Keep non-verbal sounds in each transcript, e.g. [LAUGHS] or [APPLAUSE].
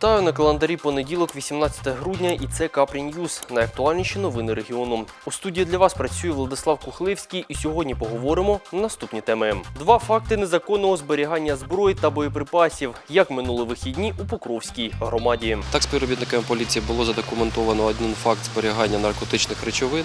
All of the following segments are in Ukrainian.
Вітаю на календарі понеділок, 18 грудня, і це Капрі Ньюз. Найактуальніші новини регіону. У студії для вас працює Владислав Кухлевський, і сьогодні поговоримо наступні теми: два факти незаконного зберігання зброї та боєприпасів, як минули вихідні у Покровській громаді. Так, співробітниками поліції було задокументовано один факт зберігання наркотичних речовин.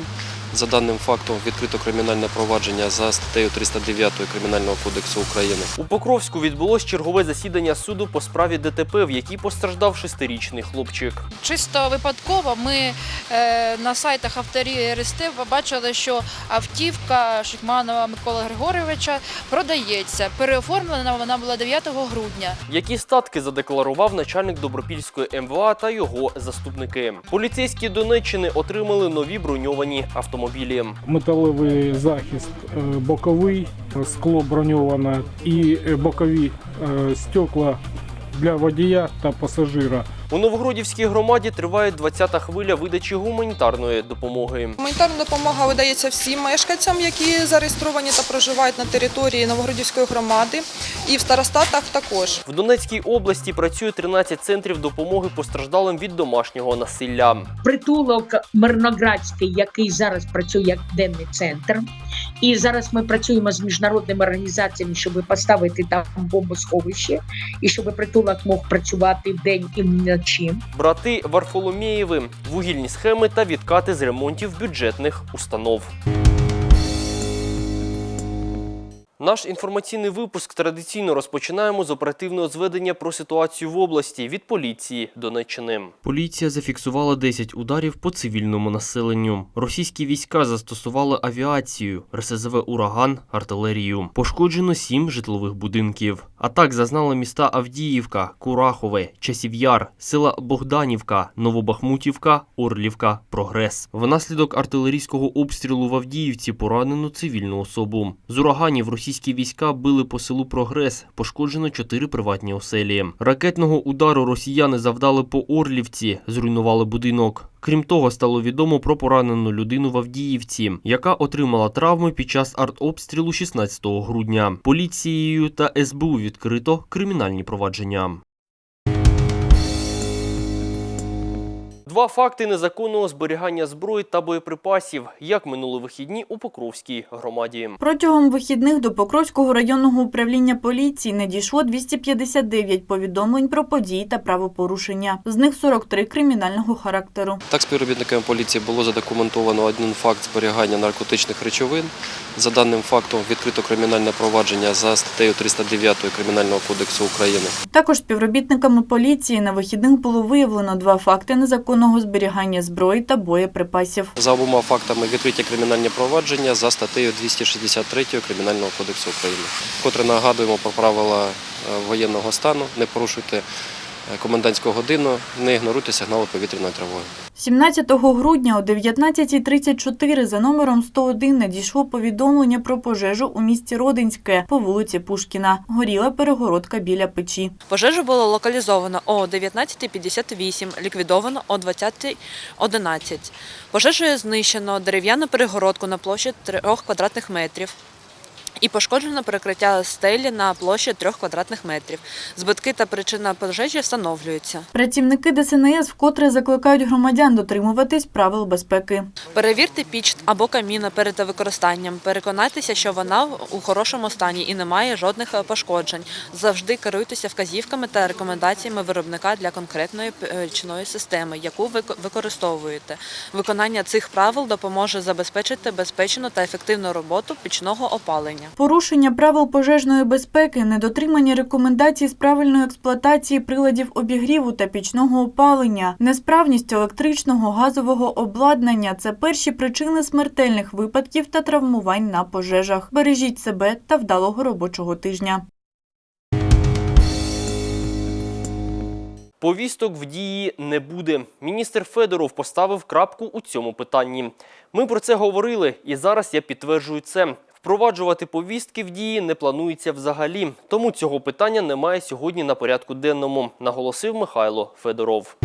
За даним фактом відкрито кримінальне провадження за статтею 309 Кримінального кодексу України. У Покровську відбулось чергове засідання суду по справі ДТП, в якій постраждав шестирічний хлопчик. Чисто випадково ми е, на сайтах авторів РСТ побачили, що автівка Шикманова Миколи Григоровича продається. Переоформлена вона була 9 грудня. Які статки задекларував начальник Добропільської МВА та його заступники. Поліцейські Донеччини отримали нові броньовані автомобілі. металевий захист е, боковий, скло броньоване і е, бокові е, стекла для водія та пасажира. У Новогродівській громаді триває 20-та хвиля видачі гуманітарної допомоги. Гуманітарна допомога видається всім мешканцям, які зареєстровані та проживають на території Новогродівської громади, і в старостатах також. В Донецькій області працює 13 центрів допомоги постраждалим від домашнього насилля. притулок Мирноградський, який зараз працює як денний центр. І зараз ми працюємо з міжнародними організаціями, щоб поставити там бомбосховище, і щоб притулок мог працювати вдень і вночі. Брати Варфоломієвим вугільні схеми та відкати з ремонтів бюджетних установ. Наш інформаційний випуск традиційно розпочинаємо з оперативного зведення про ситуацію в області від поліції Донеччини. Поліція зафіксувала 10 ударів по цивільному населенню. Російські війська застосували авіацію, РСЗВ ураган, артилерію. Пошкоджено 7 житлових будинків. Атак зазнали міста Авдіївка, Курахове, Часів'яр, села Богданівка, Новобахмутівка, Орлівка, Прогрес. Внаслідок артилерійського обстрілу в Авдіївці поранено цивільну особу. З ураганів російські війська били по селу Прогрес. Пошкоджено чотири приватні оселі. Ракетного удару росіяни завдали по Орлівці, зруйнували будинок. Крім того, стало відомо про поранену людину в Авдіївці, яка отримала травми під час артобстрілу 16 грудня. Поліцією та СБУ відкрито кримінальні провадження. Два факти незаконного зберігання зброї та боєприпасів, як минули вихідні у Покровській громаді. Протягом вихідних до Покровського районного управління поліції надійшло 259 повідомлень про події та правопорушення. З них 43 кримінального характеру. Так, співробітниками поліції було задокументовано один факт зберігання наркотичних речовин. За даним фактом відкрито кримінальне провадження за статтею 309 Кримінального кодексу України. Також співробітниками поліції на вихідних було виявлено два факти незаконного зберігання зброї та боєприпасів. За обома фактами відкриті кримінальні провадження за статтею 263 Кримінального кодексу України. котре нагадуємо про правила е, воєнного стану. Не порушуйте комендантську годину, не ігноруйте сигнали повітряної тривоги. 17 грудня о 19.34 за номером 101 надійшло повідомлення про пожежу у місті Родинське по вулиці Пушкіна. Горіла перегородка біля печі. Пожежу було локалізовано о 19.58, ліквідовано о 20.11. Пожежею знищено дерев'яну перегородку на площі 3 квадратних метрів. І пошкоджено перекриття стелі на площі 3 квадратних метрів. Збитки та причина пожежі встановлюються. Працівники ДСНС вкотре закликають громадян дотримуватись правил безпеки. Перевірте піч або каміна перед використанням. Переконайтеся, що вона у хорошому стані і не має жодних е, пошкоджень. Завжди керуйтеся вказівками та рекомендаціями виробника для конкретної печної системи, яку ви використовуєте. Виконання цих правил допоможе забезпечити безпечну та ефективну роботу пічного опалення. Порушення правил пожежної безпеки, недотримання рекомендацій з правильної експлуатації приладів обігріву та пічного опалення, несправність електричного газового обладнання це перші причини смертельних випадків та травмувань на пожежах. Бережіть себе та вдалого робочого тижня. Повісток в дії не буде. Міністр Федоров поставив крапку у цьому питанні. Ми про це говорили, і зараз я підтверджую це. Впроваджувати повістки в дії не планується взагалі, тому цього питання немає сьогодні на порядку денному, наголосив Михайло Федоров.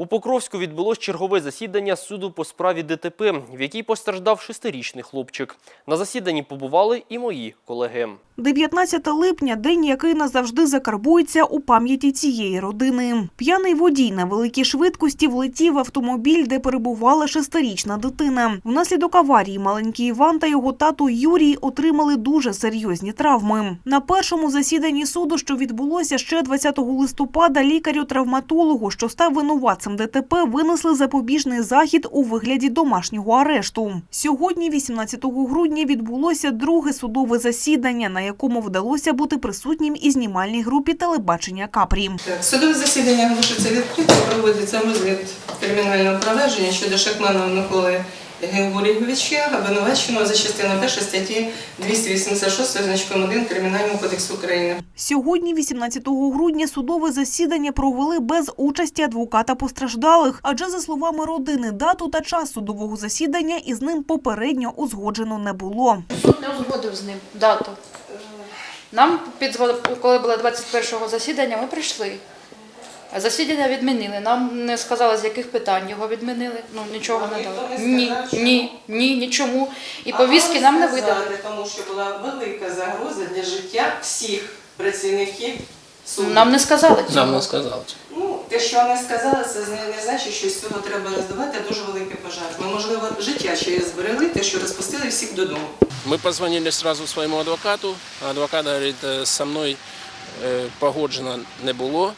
У Покровську відбулось чергове засідання суду по справі ДТП, в якій постраждав шестирічний хлопчик. На засіданні побували і мої колеги. 19 липня – день, який назавжди закарбується у пам'яті цієї родини. П'яний водій на великій швидкості влетів в автомобіль, де перебувала шестирічна дитина. Внаслідок аварії маленький Іван та його тато Юрій отримали дуже серйозні травми. На першому засіданні суду, що відбулося ще 20 листопада, лікарю-травматологу, що став винуватцем ДТП, винесли запобіжний захід у вигляді домашнього арешту. Сьогодні, 18 грудня, відбулося друге судове засідання, на якому вдалося бути присутнім і знімальній групі телебачення Капрі. Судове засідання оголошується відкритим, проводиться розгляд кримінального провадження щодо Шахманова Миколи Георгійовича, обвинуваченого за частиною 1 статті 286 значком 1 Кримінального кодексу України. Сьогодні, 18 грудня, судове засідання провели без участі адвоката постраждалих, адже за словами родини, дату та час судового засідання із ним попередньо узгоджено не було. Суд не узгодив з ним дату. Нам, під, коли було 21-го засідання, ми прийшли. Засідання відмінили. Нам не сказали, з яких питань його відмінили. Ну нічого не Ніхто дали. не Ні, сказав, що- ні, ні, нічому. І повістки нам не видали. Тому що була велика загроза для життя всіх працівників суду. Нам не сказали цього. Нам не сказали. Ну, те, що не сказали, це не, не значить, що з цього треба роздавати дуже великий пожар. Ми, можливо, життя ще зберегли, те, що розпустили всіх додому. Мы позвонили сразу своему адвокату. Адвокат говорит, «Э, со мной э, погоджено не было.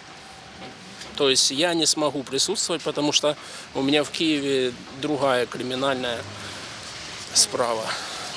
То есть я не смогу присутствовать, потому что у меня в Киеве другая криминальная справа.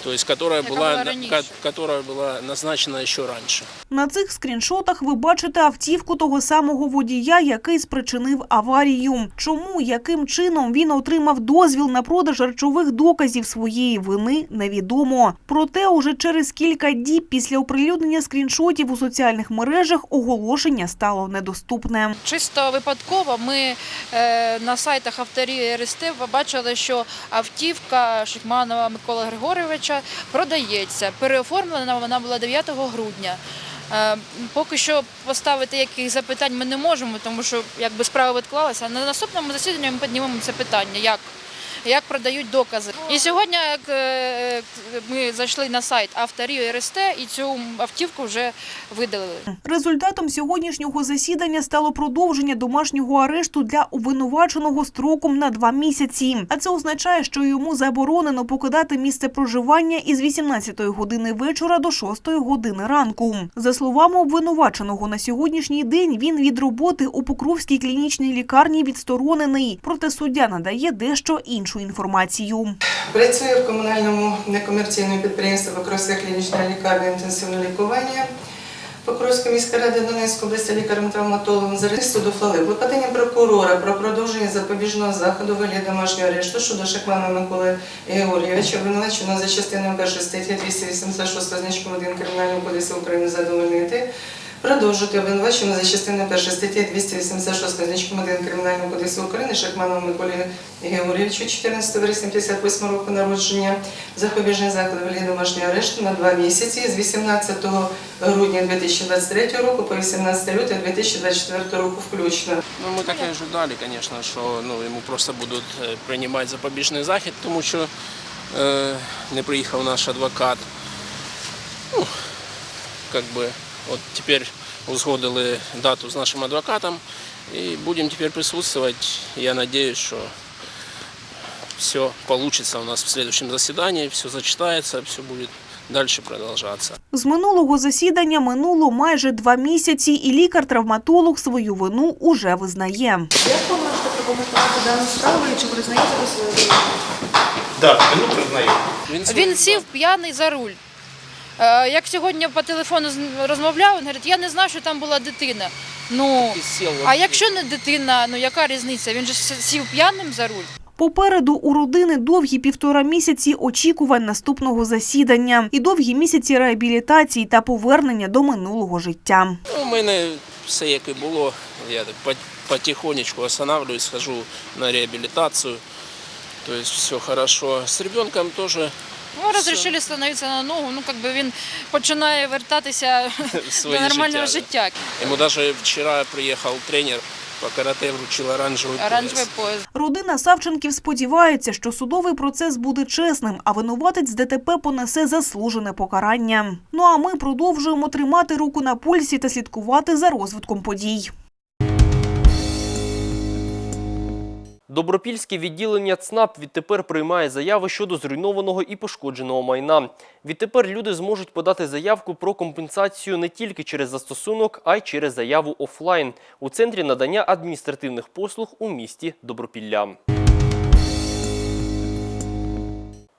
То есть, которая Яка була раніше. которая была назначена еще раньше. На цих скріншотах ви бачите автівку того самого водія, який спричинив аварію. Чому, яким чином він отримав дозвіл на продаж речових доказів своєї вини, невідомо. Проте, уже через кілька діб після оприлюднення скріншотів у соціальних мережах оголошення стало недоступне. Чисто випадково ми е, на сайтах авторії РСТ побачили, що автівка Шикманова Миколи Григоровича продається. Переоформлена вона була 9 грудня. Е, Поки що поставити яких запитань ми не можемо, тому що якби справа відклалася. На наступному засіданні ми піднімемо це питання, як, як продають докази. І сьогодні як, е, ми зайшли на сайт авторії РСТ і цю автівку вже видалили. Результатом сьогоднішнього засідання стало продовження домашнього арешту для обвинуваченого строком на два місяці. А це означає, що йому заборонено покидати місце проживання із 18 години вечора до 6 години ранку. За словами обвинуваченого, на сьогоднішній день він від роботи у Покровській клінічній лікарні відсторонений. Проте суддя надає дещо іншу інформацію. Працює в комунальному некомерційному підприємстві Покровська клінічна лікарня інтенсивного лікування. Покровська міська рада Донецької області лікарем-травматологом за суду ухвалив клопотання прокурора про продовження запобіжного заходу вигляд домашнього арешту щодо Шахмана Миколи Георгійовича, обвинуваченого за частиною 1 статті 286 значком 1 Кримінального кодексу України задовольнити, продовжити обвинуваченого за частиною 1 статті 286 значком 1 Кримінального кодексу України Шахманову Миколі Георгійовичу 14 вересня 58 року народження запобіжний заход вигляд домашнього арешту на два місяці з 18 грудня 2023 року по 18 лютого 2024 року включно. Ну, ми так і ожидали, конечно, що ну, йому просто будуть е, приймати запобіжний захід, тому що е, не приїхав наш адвокат. Ну, как бы, от тепер узгодили дату з нашим адвокатом і будемо тепер присутствовать. Я надеюсь, що все получится у нас в следующем заседании, все зачитается, все будет дальше продолжаться. З минулого засідання минуло майже два місяці, і лікар-травматолог свою вину уже визнає. Як ви можете прокоментувати дану справу і чи признаєте ви свою вину? Так, вину признаю. Він сів п'яний за руль. Е, Як сьогодні по телефону розмовляв, він говорить, я не знав, що там була дитина. Ну, а якщо не дитина, ну яка різниця? Він же сів п'яним за руль. Попереду у родини довгі півтора місяці очікувань наступного засідання і довгі місяці реабілітації та повернення до минулого життя. Ну, У мене все як і було. Я потихонечку останавливаюсь, хожу на реабілітацію. То есть все хорошо. З ребенком теж Ну, розрішили становитися на ногу, ну як би він починає вертатися [LAUGHS] до нормального життя. Ему даже вчера приехал тренер по карате вручил оранжевый пояс. Пояс. Родина Савченків сподівається, що судовий процес буде чесним, а винуватець ДТП понесе заслужене покарання. Ну а ми продовжуємо тримати руку на пульсі та слідкувати за розвитком подій. Добропільське відділення ЦНАП відтепер приймає заяви щодо зруйнованого і пошкодженого майна. Відтепер люди зможуть подати заявку про компенсацію не тільки через застосунок, а й через заяву офлайн у центрі надання адміністративних послуг у місті Добропілля.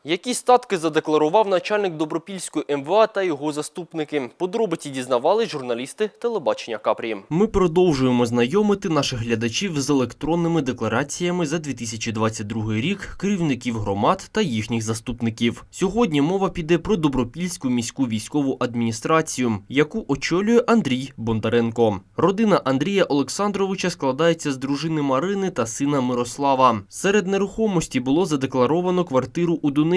Які статки задекларував начальник Добропільської МВА та його заступники? Подробиці дізнавались журналісти телебачення Капрі. Ми продовжуємо знайомити наших глядачів з електронними деклараціями за 2022 рік керівників громад та їхніх заступників. Сьогодні мова піде про Добропільську міську військову адміністрацію, яку очолює Андрій Бондаренко. Родина Андрія Олександровича складається з дружини Марини та сина Мирослава. Серед нерухомості було задекларовано квартиру у Донецьку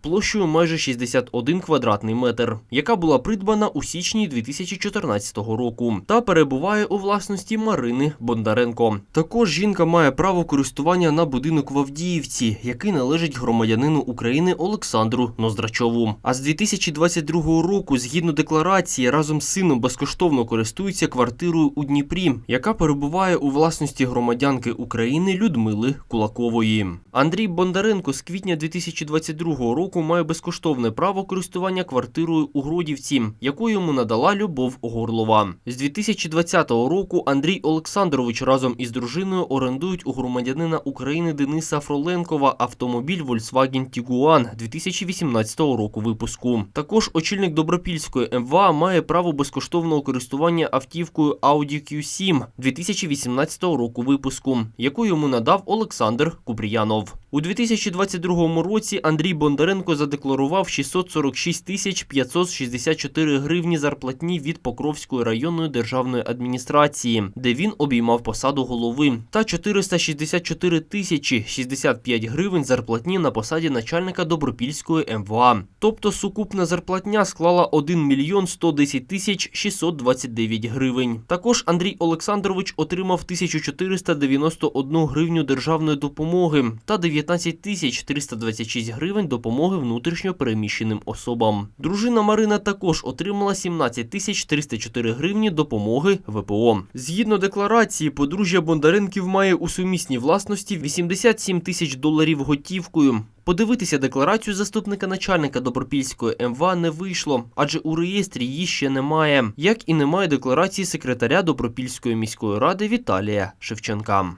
площею майже 61 квадратний метр, яка була придбана у січні 2014 року та перебуває у власності Марини Бондаренко. Також жінка має право користування на будинок в Авдіївці, який належить громадянину України Олександру Ноздрачову. А з 2022 року, згідно декларації, разом з сином безкоштовно користується квартирою у Дніпрі, яка перебуває у власності громадянки України Людмили Кулакової. Андрій Бондаренко з квітня 2022 року має безкоштовне право користування квартирою у Гродівці, яку йому надала Любов Горлова. З 2020 року Андрій Олександрович разом із дружиною орендують у громадянина України Дениса Фроленкова автомобіль Volkswagen Tiguan 2018 року випуску. Також очільник Добропільської МВА має право безкоштовного користування автівкою Audi Q7 2018 року випуску, яку йому надав Олександр Купріянов. У 2022 році Андрій Бондаренко задекларував 646 тисяч 564 гривні зарплатні від Покровської районної державної адміністрації, де він обіймав посаду голови, та 464 тисячі 65 гривень зарплатні на посаді начальника Добропільської МВА. Тобто сукупна зарплатня склала 1 мільйон 110 тисяч 629 гривень. Також Андрій Олександрович отримав 1491 гривню державної допомоги та 19 тисяч 326 гривень допомоги внутрішньо переміщеним особам. Дружина Марина також отримала 17 тисяч 304 гривні допомоги ВПО. Згідно декларації, подружжя Бондаренків має у сумісній власності 87 тисяч доларів готівкою. Подивитися декларацію заступника начальника Добропільської МВА не вийшло, адже у реєстрі її ще немає, як і немає декларації секретаря Добропільської міської ради Віталія Шевченка.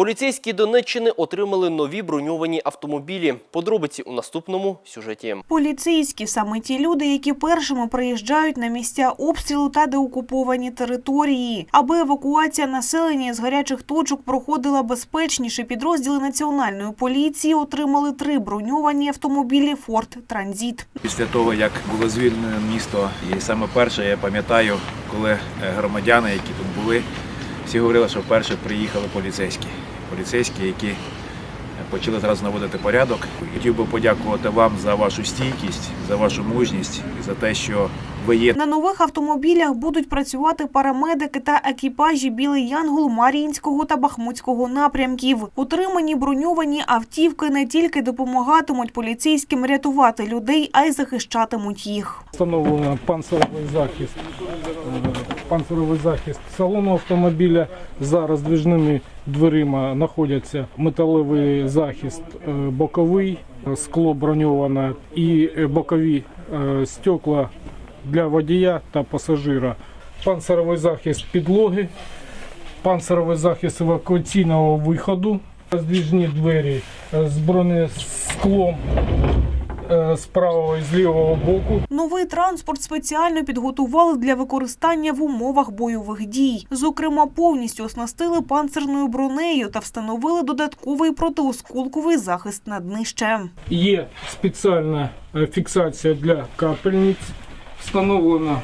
Поліцейські Донеччини отримали нові броньовані автомобілі. Подробиці у наступному сюжеті. Поліцейські саме ті люди, які першими приїжджають на місця обстрілу та деокуповані території. Аби евакуація населення з гарячих точок проходила безпечніше, підрозділи національної поліції отримали три броньовані автомобілі Форд Транзит. Після того, як було звільнено місто, і саме перше я пам'ятаю, коли е, громадяни, які тут були, всі говорили, що вперше приїхали поліцейські. Поліцейські, які е, почали зразу наводити порядок. Хотів би подякувати вам за вашу стійкість, за вашу мужність і за те, що ви є На нових автомобілях будуть працювати парамедики та екіпажі Білий Янгол Мар'їнського та Бахмутського напрямків. Утримані броньовані автівки не тільки допомагатимуть поліцейським рятувати людей, а й захищатимуть їх. Встановлено панцировий захист, е, панцировий захист салону автомобіля. За роздвижними дверима знаходяться металевий захист е, боковий, е, скло броньоване і е, бокові стекла для водія та пасажира. Панцировий захист підлоги, панцировий захист евакуаційного виходу, роздвижні двері з бронесклом з правого і з лівого боку. Новий транспорт спеціально підготували для використання в умовах бойових дій. Зокрема, повністю оснастили панцирною бронею та встановили додатковий протиосколковий захист на днище. Є спеціальна е, фіксація для капельниць, встановлено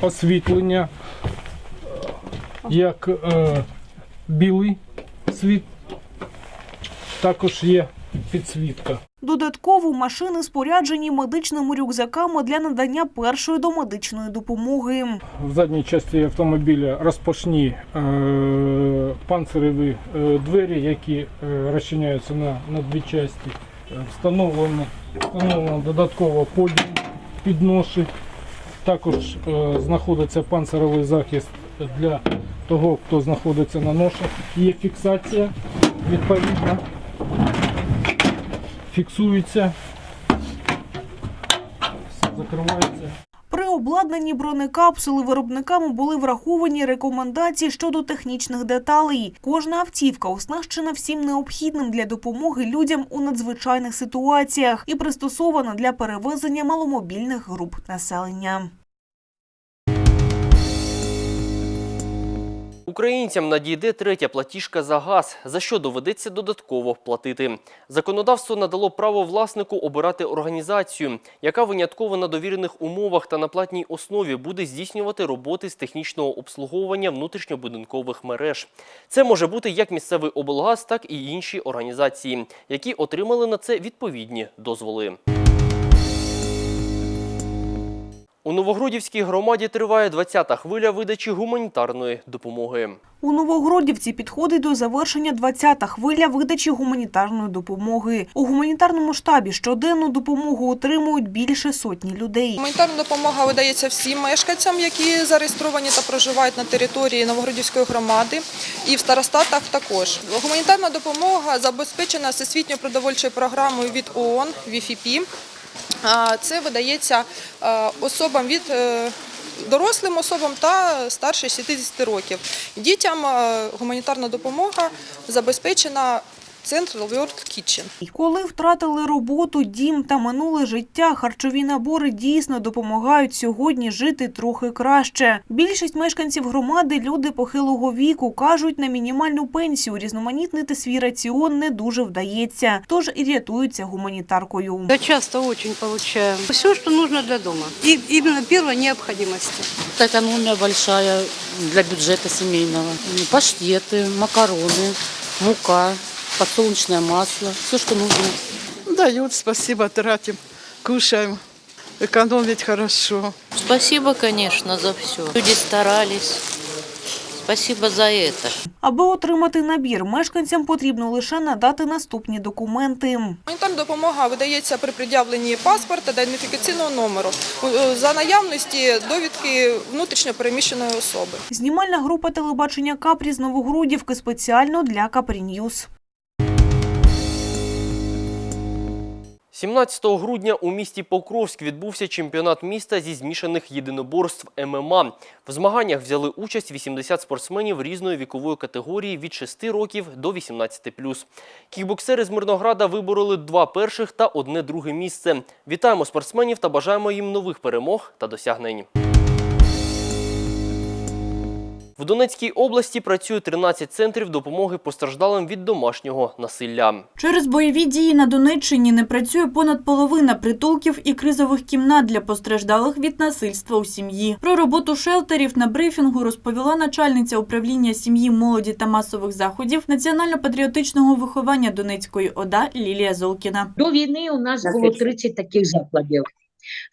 освітлення, е, як е, білий світ, також є підсвітка. Додатково машини споряджені медичними рюкзаками для надання першої домедичної допомоги. В задній частині автомобіля розпашні е, панциреві е, двері, які е, розчиняються на, на дві частини. Встановлено, встановлено додатково поділ під ноші. Також знаходиться панцировий захист для того, хто знаходиться на ношах. Є фіксація відповідно. Фіксується. Все закривається. При обладнанні бронекапсули виробниками були враховані рекомендації щодо технічних деталей. Кожна автівка оснащена всім необхідним для допомоги людям у надзвичайних ситуаціях і пристосована для перевезення маломобільних груп населення. Українцям надійде третя платіжка за газ, за що доведеться додатково платити. Законодавство надало право власнику обирати організацію, яка винятково на довірених умовах та на платній основі буде здійснювати роботи з технічного обслуговування внутрішньобудинкових мереж. Це може бути як місцевий облгаз, так і інші організації, які отримали на це відповідні дозволи. У Новогродівській громаді триває 20-та хвиля видачі гуманітарної допомоги. У Новогродівці підходить до завершення 20-та хвиля видачі гуманітарної допомоги. У гуманітарному штабі щоденну допомогу отримують більше сотні людей. Гуманітарна допомога видається всім мешканцям, які зареєстровані та проживають на території Новогродівської громади, і в старостатах також. Гуманітарна допомога забезпечена всесвітньою продовольчою програмою від ООН ВІФІПі. Це видається е, особам від е, дорослим особам та старше 60 років. Дітям е, гуманітарна допомога забезпечена центр World Kitchen. Коли втратили роботу, дім та минуле життя, харчові набори дійсно допомагають сьогодні жити трохи краще. Більшість мешканців громади люди похилого віку кажуть, на мінімальну пенсію різноманітнити свій раціон не дуже вдається, тож і рятуються гуманітаркою. Я часто очень получаю. Все, что нужно для дома. И именно первой необходимости. Экономия большая для бюджета семейного. Паштеты, макароны, мука, подсолнечное масло, все, что нужно. Дают, спасибо, тратим, кушаем. Экономить хорошо. Спасибо, конечно, за все. Люди старались. Спасибо за это. Аби отримати набір, мешканцям потрібно лише надати наступні документи. Гуманітарна допомога видається при пред'явленні паспорта та ідентифікаційного номеру е, за наявності довідки внутрішньо переміщеної особи. Знімальна група телебачення Капрі з Новогрудівки спеціально для Капрі Ньюз. 17 грудня у місті Покровськ відбувся чемпіонат міста зі змішаних єдиноборств ММА. В змаганнях взяли участь 80 спортсменів різної вікової категорії від 6 років до 18+. Кікбоксери з Мирнограда вибороли два перших та одне друге місце. Вітаємо спортсменів та бажаємо їм нових перемог та досягнень. В Донецькій області працює 13 центрів допомоги постраждалим від домашнього насилля. Через бойові дії на Донеччині не працює понад половина притулків і кризових кімнат для постраждалих від насильства у сім'ї. Про роботу шелтерів на брифінгу розповіла начальниця управління сім'ї, молоді та масових заходів національно-патріотичного виховання Донецької ОДА Лілія Золкіна. До війни у нас було 30 таких закладів.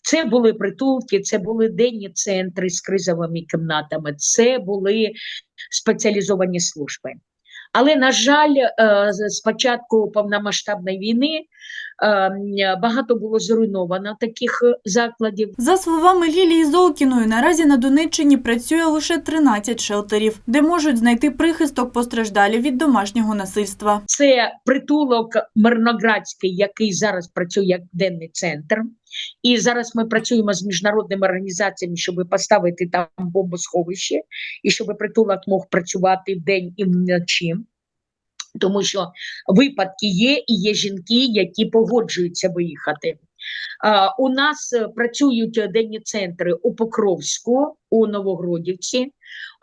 Це були притулки, це були денні центри з кризовими кімнатами, це були спеціалізовані служби. Але, на жаль, спочатку початку повномасштабної війни е, багато було зруйновано таких е, закладів. За словами Лілії Золкіної, наразі на Донеччині працює лише 13 шелтерів, де можуть знайти прихисток постраждалі від домашнього насильства. Це притулок Мирноградський, який зараз працює як денний центр. І зараз ми працюємо з міжнародними організаціями, щоб поставити там бомбосховище, і щоб притулок мог працювати вдень і вночі. Тому що випадки є, і є жінки, які погоджуються виїхати. У нас е, працюють денні центри у Покровську, у Новогродівці.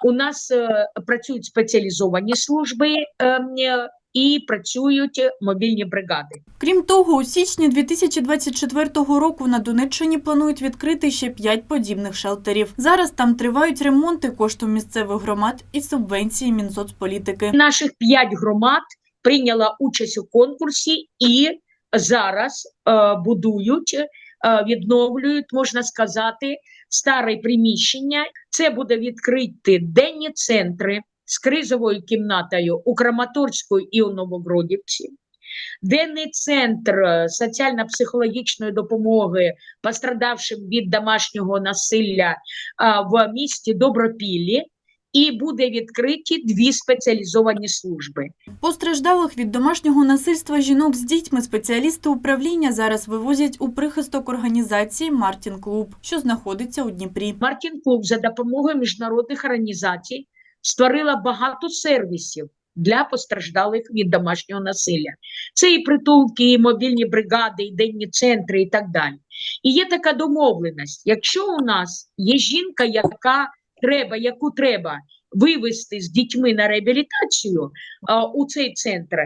У нас е, працюють спеціалізовані служби ем, е, і працюють мобільні бригади. Крім того, у січні 2024 року на Донеччині планують відкрити ще 5 подібних шелтерів. Зараз там тривають ремонти коштом місцевих громад і субвенції Мінсоцполітики. Наших п'ять громад прийняла участь у конкурсі і зараз е, будують, е, відновлюють, можна сказати, старе приміщення. Це буде відкриті денні центри з кризовою кімнатою у Краматорську і у Новогродівці. Денний центр е, соціально-психологічної допомоги пострадавшим від домашнього насилля в місті Добропіллі, і буде відкриті дві спеціалізовані служби. Постраждалих від домашнього насильства жінок з дітьми спеціалісти управління зараз вивозять у прихисток організації Мартін Клуб, що знаходиться у Дніпрі. Мартін Клуб за допомогою міжнародних організацій створила багато сервісів для постраждалих від домашнього насилля. Це і притулки, і мобільні бригади, і денні центри, і так далі. І є така домовленість: якщо у нас є жінка, яка треба, яку треба вивезти з дітьми на реабілітацію а, у цей центр,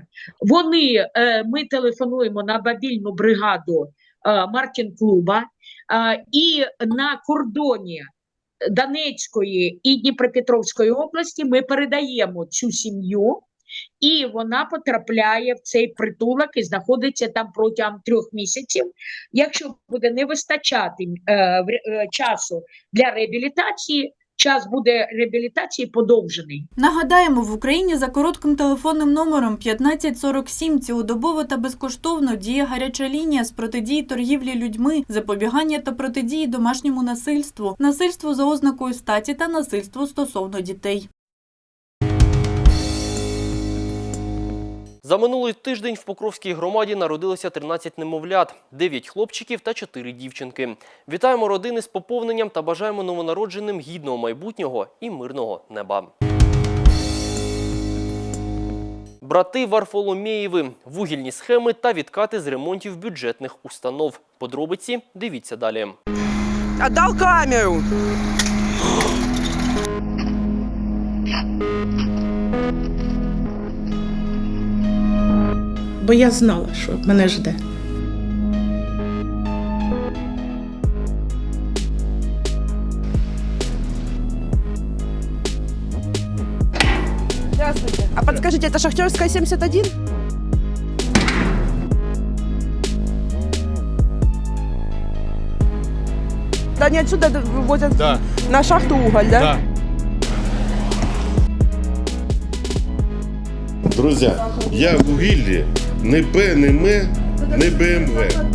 вони е, ми телефонуємо на мобільну бригаду е, Мартін Клуба а, і на кордоні Донецької і Дніпропетровської області ми передаємо цю сім'ю, і вона потрапляє в цей притулок і знаходиться там протягом трьох місяців. Якщо буде не вистачати е, е, часу для реабілітації, час буде реабілітації подовжений. Нагадаємо, в Україні за коротким телефонним номером 1547 цілодобово та безкоштовно діє гаряча лінія з протидії торгівлі людьми, запобігання та протидії домашньому насильству, насильству за ознакою статі та насильству стосовно дітей. За минулий тиждень в Покровській громаді народилося 13 немовлят, 9 хлопчиків та 4 дівчинки. Вітаємо родини з поповненням та бажаємо новонародженим гідного майбутнього і мирного неба. Брати Варфоломєєви, вугільні схеми та відкати з ремонтів бюджетних установ. Подробиці дивіться далі. Отдал камеру. Бо я знала, що мене жде. Здравствуйте. А подскажите, это Шахтерская 71? Да не отсюда вывозят Да. на шахту уголь, да? Друзі, я в вугіллі не Б, не М, не БМВ.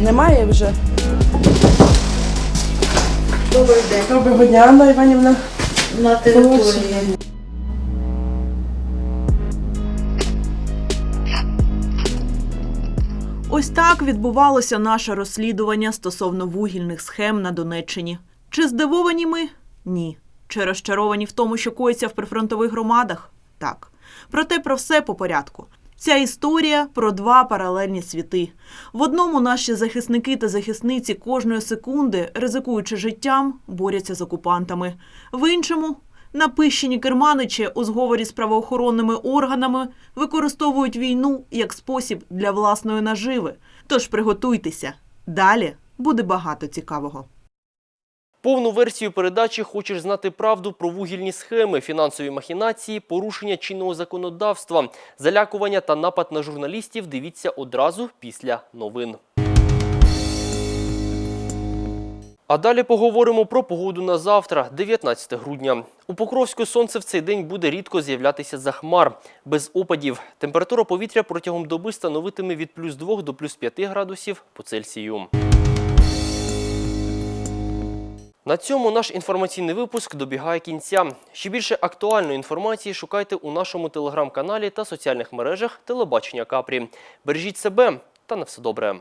Немає вже. Добрий день. Доброго дня, Анна Іванівна. На території. Ось так відбувалося наше розслідування стосовно вугільних схем на Донеччині. Чи здивовані ми? Ні. Чи розчаровані в тому, що коїться в прифронтових громадах? Так. Проте про все по порядку. Ця історія про два паралельні світи. В одному наші захисники та захисниці кожної секунди, ризикуючи життям, борються з окупантами. В іншому напищені керманичі у зговорі з правоохоронними органами використовують війну як спосіб для власної наживи. Тож приготуйтеся. Далі буде багато цікавого. Повну версію передачі «Хочеш знати правду» про вугільні схеми, фінансові махінації, порушення чинного законодавства, залякування та напад на журналістів дивіться одразу після новин. А далі поговоримо про погоду на завтра, 19 грудня. У Покровську сонце в цей день буде рідко з'являтися за хмар, без опадів. Температура повітря протягом доби становитиме від плюс 2 до плюс 5 градусів по Цельсію. На цьому наш інформаційний випуск добігає кінця. Ще більше актуальної інформації шукайте у нашому телеграм-каналі та соціальних мережах Телебачення Капрі. Бережіть себе та на все добре.